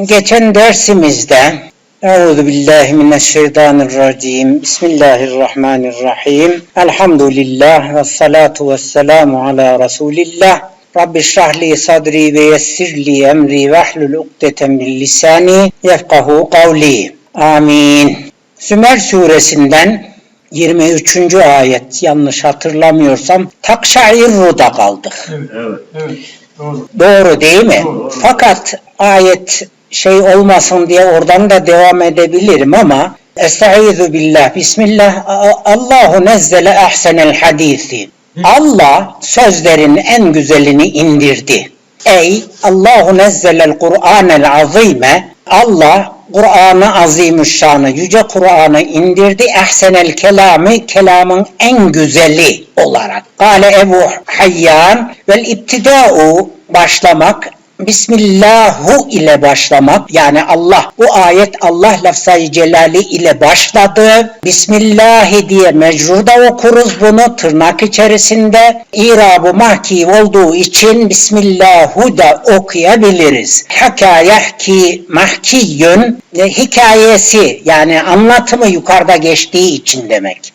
Geçen dersimizde Euzu billahi mineşşeytanirracim. Bismillahirrahmanirrahim. Elhamdülillah ve salatu ve selamu ala Resulillah. Rabbi şrahli sadri ve yessirli emri ve hlul ukdeten min lisani yefkahu kavli. Amin. Sümer suresinden 23. ayet yanlış hatırlamıyorsam Takşairru'da kaldık. Evet, evet, evet. Doğru. Doğru değil mi? Doğru, doğru. Fakat ayet şey olmasın diye oradan da devam edebilirim ama Estaizu billah, Bismillah, Allahu nezzele ahsenel hadisi. Allah sözlerin en güzelini indirdi. Ey Allahu nezzelel Kur'anel azime. Allah Kur'an'ı azimüşşanı, yüce Kur'an'ı indirdi. Ehsenel kelamı, kelamın en güzeli olarak. Kale Ebu Hayyan vel ibtida'u başlamak Bismillahu ile başlamak yani Allah bu ayet Allah lafzayı celali ile başladı. Bismillahi diye mecruda okuruz bunu tırnak içerisinde. İrabı mahki olduğu için Bismillahu da okuyabiliriz. Haka yahki mahkiyün e, hikayesi yani anlatımı yukarıda geçtiği için demek.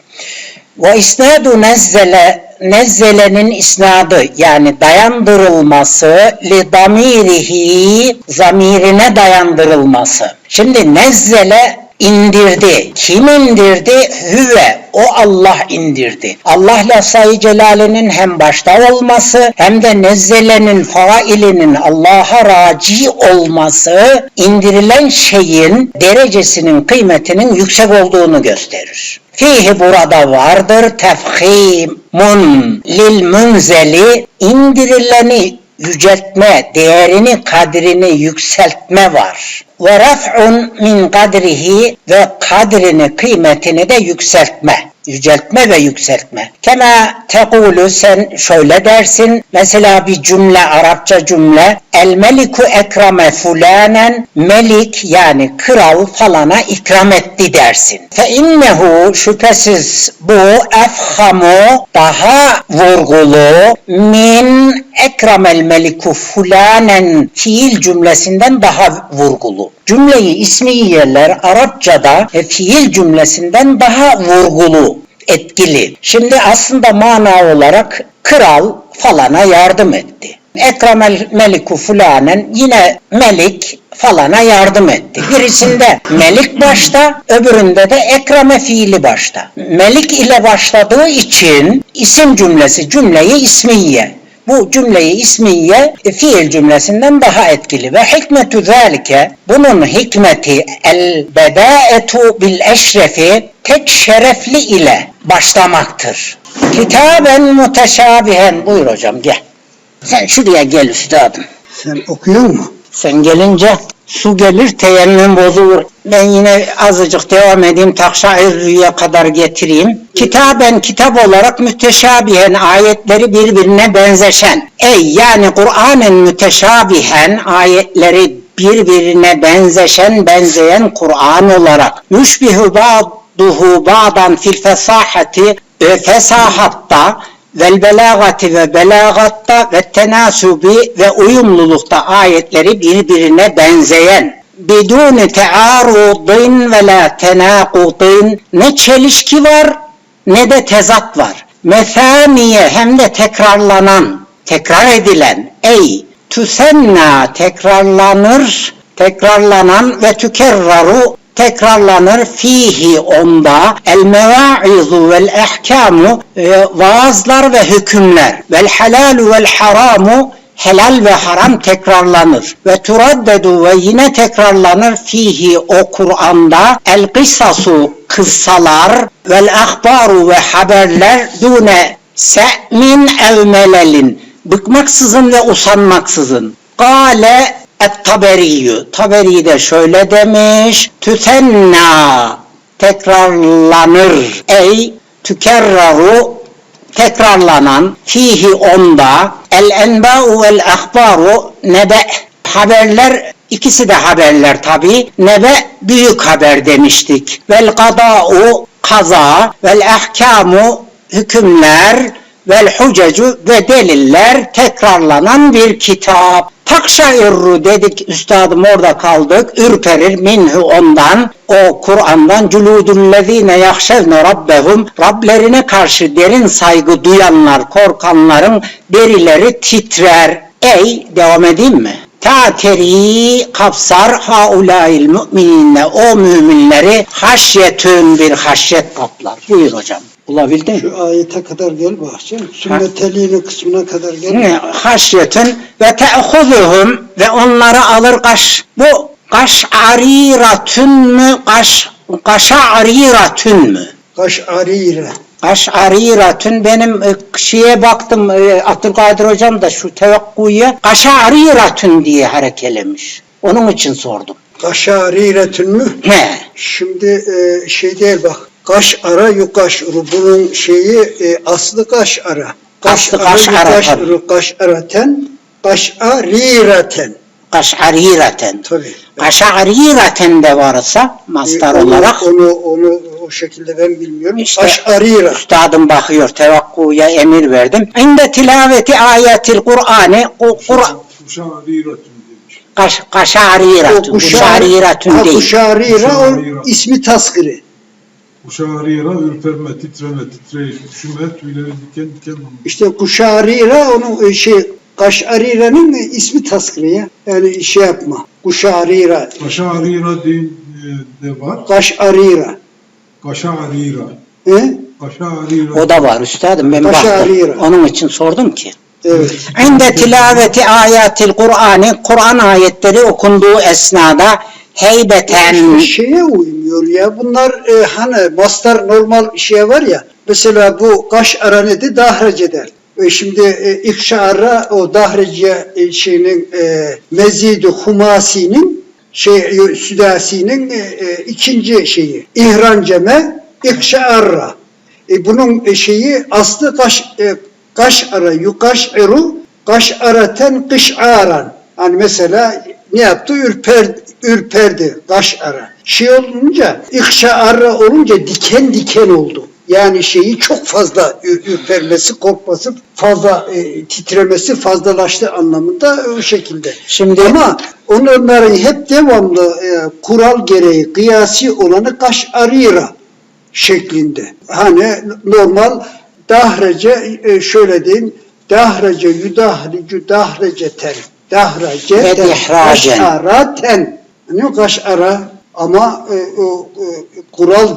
Ve isnadu nezzele nezzelenin isnadı yani dayandırılması li damirihi zamirine dayandırılması. Şimdi nezzele indirdi. Kim indirdi? Hüve. O Allah indirdi. Allah lafzayı celalinin hem başta olması hem de nezzelenin failinin Allah'a raci olması indirilen şeyin derecesinin kıymetinin yüksek olduğunu gösterir. Fihi burada vardır tefhimun lil münzeli indirileni yüceltme, değerini, kadrini yükseltme var. Ve raf'un min kadrihi ve kadrini, kıymetini de yükseltme. Yüceltme ve yükseltme. Kema tekulu sen şöyle dersin. Mesela bir cümle, Arapça cümle. El meliku ekrame fulanen. Melik yani kral falana ikram etti dersin. Fe innehu şüphesiz bu efhamu daha vurgulu min ekramel meliku fulanen fiil cümlesinden daha vurgulu. Cümleyi ismiyeler Arapçada e, fiil cümlesinden daha vurgulu, etkili. Şimdi aslında mana olarak kral falana yardım etti. Ekremel meliku fulanen yine melik falana yardım etti. Birisinde melik başta, öbüründe de ekreme fiili başta. Melik ile başladığı için isim cümlesi cümleyi ismiye bu cümleyi ismiye e, fiil cümlesinden daha etkili ve hikmetü zalike bunun hikmeti el bedaetu bil eşrefi tek şerefli ile başlamaktır. Kitaben muteşabihen buyur hocam gel. Sen şuraya gel üstadım. Sen okuyor mu? Sen gelince su gelir teyemmüm bozulur. Ben yine azıcık devam edeyim takşairrüye kadar getireyim. Kitaben kitap olarak müteşabihen ayetleri birbirine benzeşen. Ey yani Kur'an'ın müteşabihen ayetleri birbirine benzeşen benzeyen Kur'an olarak. Müşbihu ba'duhu ba'dan fil fesahati ve fesahatta vel belagati ve belagatta ve tenasubi ve uyumlulukta ayetleri birbirine benzeyen biduni tearudin ve la tenakudin ne çelişki var ne de tezat var. Methaniye hem de tekrarlanan, tekrar edilen. Ey tüsenna tekrarlanır, tekrarlanan ve tükerraru tekrarlanır fihi onda. el mevaizu vel ehkamu vaazlar ve hükümler. Vel halalu vel haramu helal ve haram tekrarlanır ve turaddedu ve yine tekrarlanır fihi o Kur'an'da el kısasu kıssalar vel ahbaru ve haberler dune se'min ev melelin bıkmaksızın ve usanmaksızın. Kale Et-Taberiyyü. Taberi de şöyle demiş. Tütenna tekrarlanır. Ey tükerraru tekrarlanan fihi onda el enba'u vel ahbaru nebe. Haberler ikisi de haberler tabi nebe büyük haber demiştik. Vel kada'u kaza. Vel ahkamu hükümler vel hucecu ve deliller tekrarlanan bir kitap. Takşairru dedik üstadım orada kaldık. Ürperir minhu ondan o Kur'an'dan culudullezine yahşevne rabbehum Rablerine karşı derin saygı duyanlar, korkanların derileri titrer. Ey devam edeyim mi? Tateri kapsar haulail müminine o müminleri haşyetün bir haşyet kaplar. Buyur hocam. Bulabildin mi? Şu ayete kadar gel bakacağım. Sünneteliğinin kısmına kadar gel. Ne? Haşyetün ve te'huzuhum ve onları alır kaş. Bu kaş'ariratün mü? Kaş, kaşa'ariratün mü? Kaş'arire. Kaş'ariratün benim e, şeye baktım e, Abdülkadir hocam da şu tevakkuya kaşa'ariratün diye harekelemiş. Onun için sordum. Kaş'ariretün mü? He. Şimdi e, şey değil bak. Kaş ara yukaşru. Bunun şeyi e, aslı kaş ara. Aslı kaş ara, yukaşru. Kaş araten. Kaş arireten. Kaş'ariraten. Tabii. Kaşa'ariraten de varsa mastar E, onu, olarak Onu, onu o şekilde ben bilmiyorum. İşte- Kaş arira. Üstadım bakıyor tevakkuya emir verdim. İnde tilaveti ayetil Kur'an'ı o Kur'an kaş, kaşariratun, kuşariratun değil. kuşarira o ismi taskiri. Kuşarira ürperme, titreme, titreyiş, üşüme, tüyleri diken diken olmuş. İşte kuşarira onun e, şey Kaşarire'nin ismi taskiri ya. Yani şey yapma. Kuşarira. Kaşarira din e, de var. Kaşarira. Kaşarira. He? Kaşarira. O da var üstadım ben Kaşarira. baktım. Onun için sordum ki. Evet. İnde tilaveti ayatil Kur'an'ı Kur'an ayetleri okunduğu esnada heybeten Şeye uymuyor ya. Bunlar e, hani mastar normal şey var ya. Mesela bu kaş ara nedir? Dahrece der. E şimdi e, ikşara o dahrece e, şeyinin e, mezidi humasinin şey e, südasinin e, e, ikinci şeyi. İhranceme ikşara. E, bunun e, şeyi aslı kaş e, kaş ara yukaş eru kaş araten kış aran. Hani mesela ne yaptı? Ürper, ürperdi kaş ara. Şey olunca ikşaarra olunca diken diken oldu. Yani şeyi çok fazla ür- ürpermesi, korkması, fazla e, titremesi fazlalaştı anlamında o şekilde. Şimdi- Ama onların hep devamlı e, kural gereği kıyasi olanı kaş arira şeklinde. Hani normal dahrece e, şöyle diyeyim dahrece yudahricu dahreceten dahrece Ve dihracen. kaşaraten hani kaşara ama e, o e, kural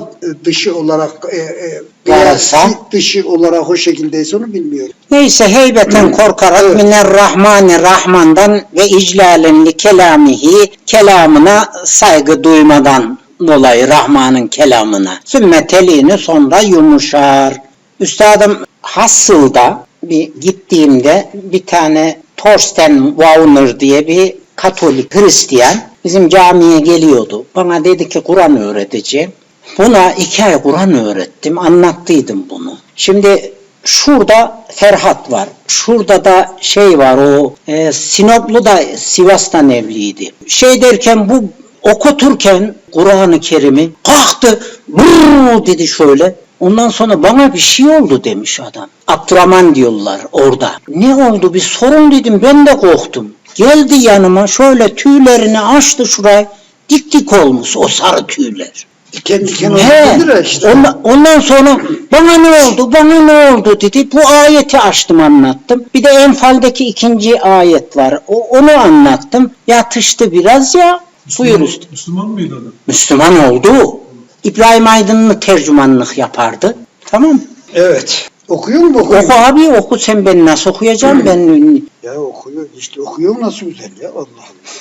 dışı olarak e, e, Varsa? dışı olarak o şekildeyse onu bilmiyorum. Neyse heybeten korkarak Evet. miner rahmani rahmandan ve iclalen li kelamihi kelamına saygı duymadan dolayı Rahman'ın kelamına. Sümme telini sonra yumuşar. Üstadım Hassel'da bir gittiğimde bir tane Thorsten Wauner diye bir Katolik Hristiyan bizim camiye geliyordu. Bana dedi ki Kur'an öğreteceğim. Buna iki ay Kur'an öğrettim, anlattıydım bunu. Şimdi şurada Ferhat var, şurada da şey var o e, Sinoplu da Sivas'tan evliydi. Şey derken bu okuturken Kur'an-ı Kerim'i kalktı, "Brrr" dedi şöyle. Ondan sonra bana bir şey oldu demiş adam. Abdurrahman diyorlar orada. Ne oldu bir sorun dedim ben de korktum. Geldi yanıma şöyle tüylerini açtı şurayı. Dik dik olmuş o sarı tüyler. Diken diken He, olabilir işte. ondan, ondan sonra bana ne oldu, bana ne oldu dedi. Bu ayeti açtım anlattım. Bir de Enfal'deki ikinci ayet var. O, onu anlattım. Yatıştı biraz ya. Buyur Müslüman, üstad. Müslüman mıydı adam? Müslüman oldu. İbrahim Aydın'ı tercümanlık yapardı. Tamam. Evet. Okuyor mu okuyor? Oku abi oku sen ben nasıl okuyacağım ben Ya okuyor işte okuyor nasıl güzel ya Allah Allah.